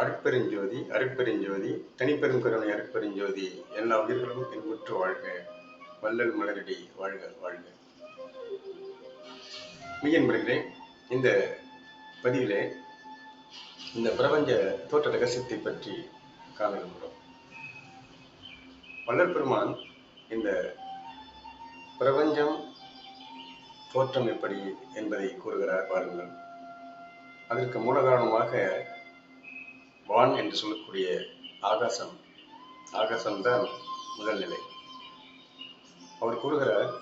அருட்பெருஞ்சோதி அருட்பெருஞ்சோதி தனிப்பெருங்கருணை அருட்பெருஞ்சோதி எல்லா உயிர்களும் இன்புற்று வாழ்க. வள்ளல் மலரடி வாழ்க வாழ்க. மெய்யன்பர்களே இந்த பதிவிலே இந்த பிரபஞ்ச தோற்ற ரகசியத்தை பற்றி காண விரும்புகிறோம். வள்ளல் பெருமான் இந்த பிரபஞ்சம் தோற்றம் எப்படி என்பதை கூறுகிறார் பாருங்கள். அதற்கு மூல காரணமாக வான் என்று சொல்லக்கூடிய ஆகாசம். ஆகாசம்தான் முதல் நிலை. அவர் கூறுகிறார்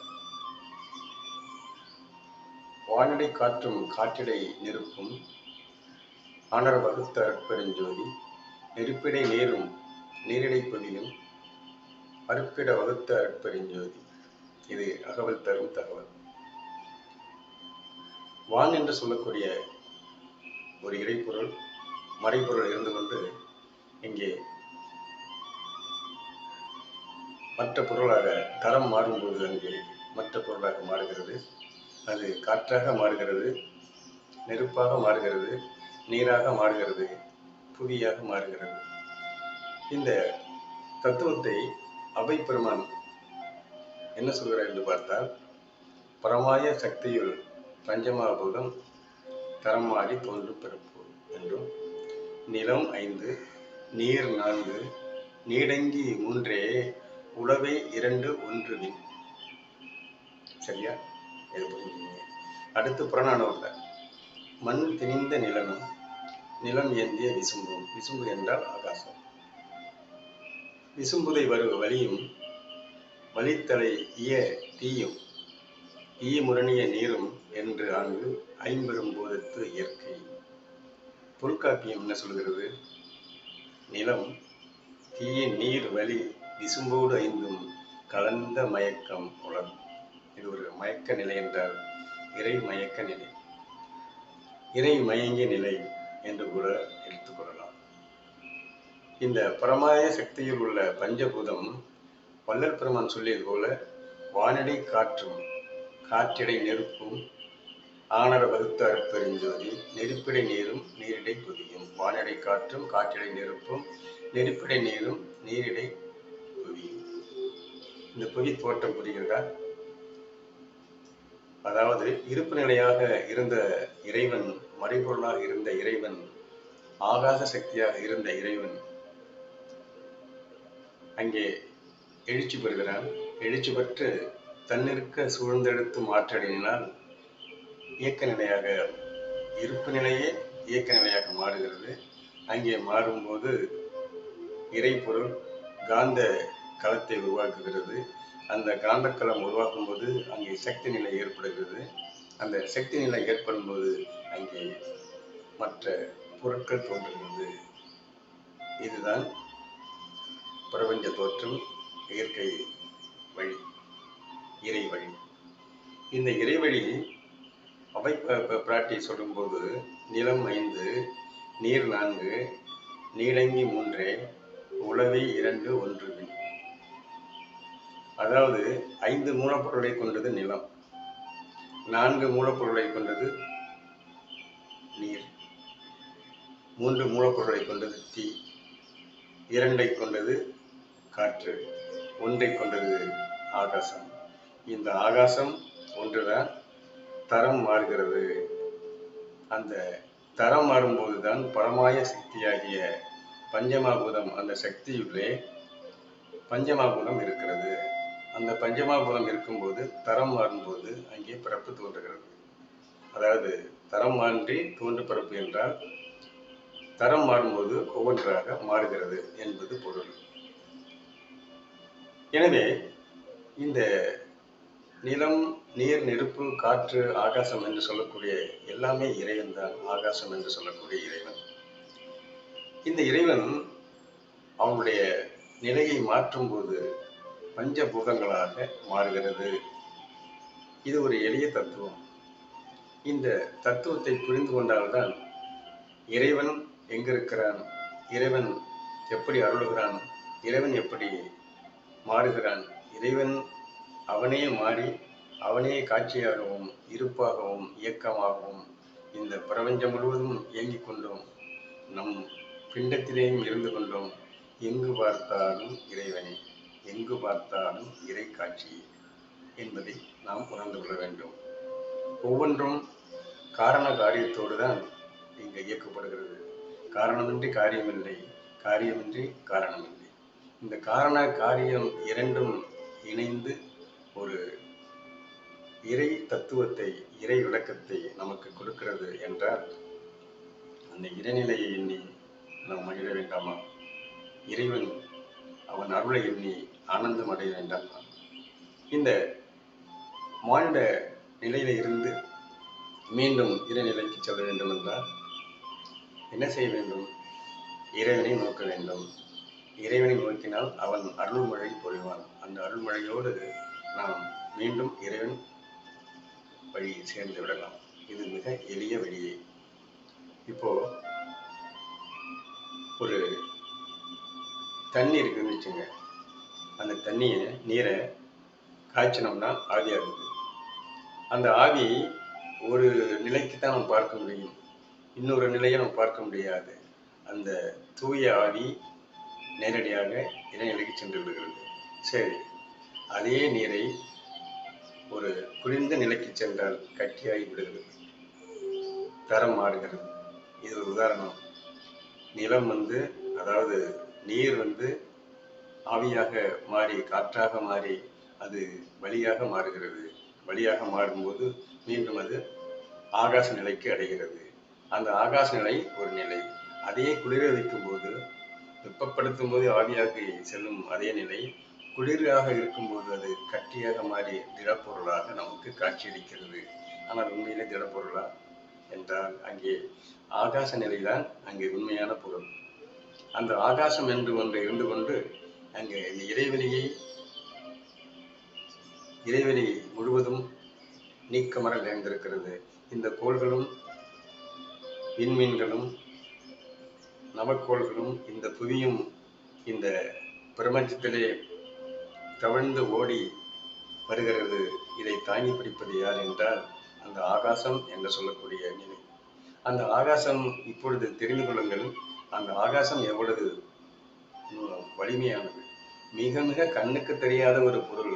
வானிடை காற்றும் காற்றிடை நெருப்பும் ஆனர வகுத்த அற்பெருஞ்சோதி நெருப்பிடை நேரும் நீரிடை பொதியும் அறுப்பிட வகுத்த அற்பெருஞ்சோதி. இது அகவல் தரும் தகவல். வான் என்று சொல்லக்கூடிய ஒரு இறைப்பொருள் மறைபொருள் இருந்து கொண்டு இங்கே மற்ற பொருளாக தரம் மாறும்போது அங்கே மற்ற பொருளாக மாறுகிறது. அது காற்றாக மாறுகிறது நெருப்பாக மாறுகிறது நீராக மாறுகிறது புவியாக மாறுகிறது. இந்த தத்துவத்தை அவை பெருமான் என்ன சொல்கிறார் என்று பார்த்தால் பரமாய சக்தியுள் பஞ்சமாபூதம் தரம் மாறி தோன்று பிறப்பு என்றும் நிலம் ஐந்து நீர் நான்கு நீடங்கி மூன்றே உளவை இரண்டு ஒன்று வின். சரியா? இது புரிஞ்சுங்க அடுத்து புறநானூரில் மண் திணிந்த நிலனும் நிலம் ஏந்திய விசும்பும். விசும்பு என்றால் ஆகாசம். விசும்புதை வரு வலியும் வலித்தலை இய தீயும். ஈ முரணிய நீரும் என்று ஆண்டு ஐம்பெரும் போதத்து இயற்கை. தொல்காப்பியம் என்ன சொல்கிறது? நிலம் தீய நீர் வலி விசும்போடு ஐந்தும் கலந்த மயக்கம் உலகம் இது ஒரு மயக்க நிலை என்றால் இறை மயக்க நிலை. இறை மயங்கிய நிலை என்று கூட எடுத்துக்கொள்ளலாம் இந்த பரமாய சக்தியில் உள்ள பஞ்சபூதம் வள்ளல் பெருமான் சொல்லியது போல வானடை காற்றும் காற்றிடை நெருப்பும் ஆனர வகுத்தார் பெருஞ்சோதி நெருப்பிடை நீரும் நீரிடை புதியும் வானடை காற்றும் காற்றடை நெருப்பும் நெருப்பிடை நீரும் நீரிடை புவியும் இந்த புவி தோற்றம் புரிகிறதா? அதாவது இருப்பு நிலையாக இருந்த இறைவன் மறைபொருளாக இருந்த இறைவன் ஆகாச சக்தியாக இருந்த இறைவன் அங்கே எழுச்சி பெறுகிறான். எழுச்சி பெற்று தன்னிருக்க சூழ்ந்தெடுத்து மாற்றடையினால் இயக்க நிலையாக இருப்பு நிலையே இயக்க நிலையாக மாறுகிறது. அங்கே மாறும்போது இறைப்பொருள் காந்த களத்தை உருவாக்குகிறது. அந்த காந்தக்களம் உருவாக்கும் போது அங்கே சக்தி நிலை ஏற்படுகிறது. அந்த சக்தி நிலை ஏற்படும் போது அங்கே மற்ற பொருட்கள் தோன்றுகிறது. இதுதான் பிரபஞ்ச தோற்றம் இயற்கை வழி இறை வழி இந்த இறைவழி அவை பிராட்டி சொல்லும்போது நிலம் ஐந்து நீர் நான்கு நீலங்கி மூன்றே உளவி இரண்டு ஒன்று அதாவது ஐந்து மூலப்பொருளை கொண்டது நிலம். நான்கு மூலப்பொருளை கொண்டது நீர். மூன்று மூலப்பொருளை கொண்டது தீ. இரண்டை கொண்டது காற்று. ஒன்றை கொண்டது ஆகாசம். இந்த ஆகாசம் ஒன்றுதான் தரம் மாறுகிறது. அந்த தரம் மாறும்போது தான் பரமாய சக்தியாகிய பஞ்சமாபூதம் அந்த சக்தியுள்ளே பஞ்சமாபூதம் இருக்கிறது. அந்த பஞ்சமாபூதம் இருக்கும்போது தரம் மாறும்போது அங்கே பிறப்பு தோன்றுகிறது. அதாவது தரம் மாறி தோன்று பிறப்பு என்றால் தரம் மாறும்போது ஒவ்வொன்றாக மாறுகிறது என்பது பொருள். எனவே இந்த நிலம் நீர் நெருப்பு காற்று ஆகாசம் என்று சொல்லக்கூடிய எல்லாமே இறைவன் தான். ஆகாசம் என்று சொல்லக்கூடிய இறைவன். இந்த இறைவன் அவனுடைய நிலையை மாற்றும் போது பஞ்சபூதங்களாக மாறுகிறது. இது ஒரு எளிய தத்துவம். இந்த தத்துவத்தை புரிந்து கொண்டால்தான் இறைவன் எங்கிருக்கிறான் இறைவன் எப்படி அருளுகிறான் இறைவன் எப்படி மாறுகிறான் இறைவன் அவனே மாறி அவனே காட்சியாகவும் இருப்பாகவும் இயக்கமாகவும் இந்த பிரபஞ்சம் முழுவதும் இயங்கிக் கொண்டோம். நம் பிண்டத்திலேயும் இருந்து கொண்டோம். எங்கு பார்த்தாலும் இறைவனே எங்கு பார்த்தாலும் இறை காட்சி என்பதை நாம் உணர்ந்து கொள்ள வேண்டும். ஒவ்வொன்றும் காரண காரியத்தோடு தான் இங்கு இயக்கப்படுகிறது. காரணமின்றி காரியமில்லை காரியமின்றி காரணமில்லை. இந்த காரண காரியம் இரண்டும் இணைந்து ஒரு இறை தத்துவத்தை இறை விளக்கத்தை நமக்கு கொடுக்கிறது என்றால் அந்த இறைநிலையை எண்ணி நாம் மகிழ வேண்டாமா? இறைவன் அவன் அருளை எண்ணி ஆனந்தம் அடைய வேண்டாமா? இந்த மானிட நிலையில இருந்து மீண்டும் இறைநிலைக்கு செல்ல வேண்டும் என்றால் என்ன செய்ய வேண்டும்? இறைவனை நோக்க வேண்டும். இறைவனை நோக்கினால் அவன் அருள்மழை பொழிவான் அந்த அருள்மழையோடு நாம் மீண்டும் இறைவன் வழி சேர்ந்து விடலாம் இது மிக எளிய வழியே. இப்போ ஒரு தண்ணி இருக்குதுன்னு வச்சுங்க. அந்த தண்ணியை நீரை காய்ச்சினோம்னா ஆவியாகுது அந்த ஆவி ஒரு நிலைக்கு தான் நம்ம பார்க்க முடியும். இன்னொரு நிலையை நம்ம பார்க்க முடியாது. அந்த தூய ஆவி நேரடியாக இறைநிலைக்கு சென்று விடுகிறது. சரி அதே நீரை குளிர்ந்த நிலைக்கு சென்றால் கட்டியாகி விடுகிறது. தரம் மாறுகிறது. இது ஒரு உதாரணம். நிலம் வந்து அதாவது நீர் வந்து ஆவியாக மாறி காற்றாக மாறி அது வழியாக மாறுகிறது. வழியாக மாறும்போது மீண்டும் அது ஆகாச நிலைக்கு அடைகிறது. அந்த ஆகாச நிலை ஒரு நிலை. அதையே குளிர வைக்கும் போது வெப்பப்படுத்தும் போது ஆவியாக செல்லும் அதே நிலை. குளிராக இருக்கும்போது அது கட்டியாக மாறி திடப்பொருளாக நமக்கு காட்சியளிக்கிறது. ஆனால் உண்மையிலே திடப்பொருளா என்றால் அங்கே ஆகாச நிலைதான் அங்கே உண்மையான பொருள் அந்த ஆகாசம் என்று ஒன்று இருந்து கொண்டு அங்கே இறைவெளியை இறைவெளி முழுவதும் நீக்கமர நிறைந்திருக்கிறது. இந்த கோள்களும் விண்மீன்களும் நவக்கோள்களும் இந்த புவியும் இந்த பிரபஞ்சத்திலே தவழ்ந்து ஓடி வருகிறது. இதை தாங்கி பிடிப்பது யார் என்றால் அந்த ஆகாசம் என்று சொல்லக்கூடிய நிலை. அந்த ஆகாசம் இப்பொழுது தெரிந்து கொள்ளுங்கள் அந்த ஆகாசம் எவ்வளவு வலிமையானது. மிக மிக கண்ணுக்கு தெரியாத ஒரு பொருள்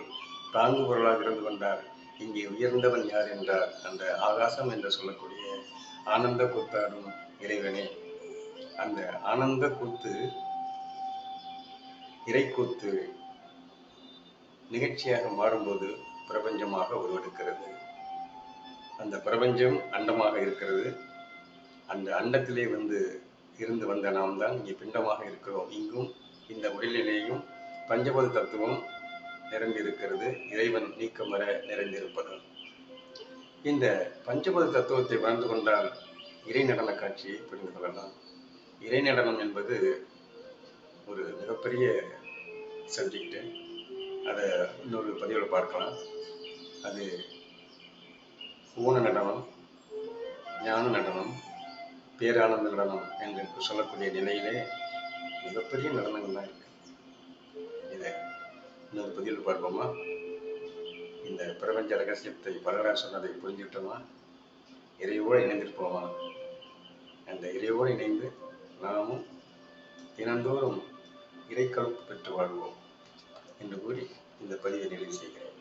தாங்கு பொருளாக இருந்து கொண்டார் இங்கே உயர்ந்தவன் யார் என்றார் அந்த ஆகாசம் என்று சொல்லக்கூடிய ஆனந்த கூத்தாடும் இறைவனே. அந்த ஆனந்த கூத்து இறைக்கூத்து நிகழ்ச்சியாக மாறும்போது பிரபஞ்சமாக உருவெடுக்கிறது. அந்த பிரபஞ்சம் அண்டமாக இருக்கிறது. அந்த அண்டத்திலே வந்து இருந்து வந்த நாம் தான் இங்கே பிண்டமாக இருக்கிறோம். இங்கும் இந்த உடலிலேயும் பஞ்சபத தத்துவம் நிறைந்திருக்கிறது இறைவன் நீக்கம் வர நிறைந்திருப்பது. இந்த பஞ்சபத தத்துவத்தை உணர்ந்து கொண்டால் இறை நடன காட்சியை புரிந்து கொள்ளலாம். இறை நடனம் என்பது ஒரு மிகப்பெரிய சப்ஜெக்ட் அதை இன்னொரு பதிவில் பார்க்கலாம். அது ஊன நடனம் ஞான நடனம் பேரானந்த நடனம் என்று சொல்லக்கூடிய நிலையிலே மிகப்பெரிய நடனங்கள் தான் இருக்கு. இதை இன்னொரு பதிவில் பார்ப்போமா? இந்த பிரபஞ்ச ரகசியத்தை பலராக சொன்னதை புரிஞ்சுக்கிட்டோமா? இறைவோடு இணைந்திருப்போமா? அந்த இறைவோடு இணைந்து நாமும் தினந்தோறும் இறைக்கலப்பு பெற்று வாழ்வோம். என்று கூறி இந்த பதிவை நிறைவு செய்கிறேன்.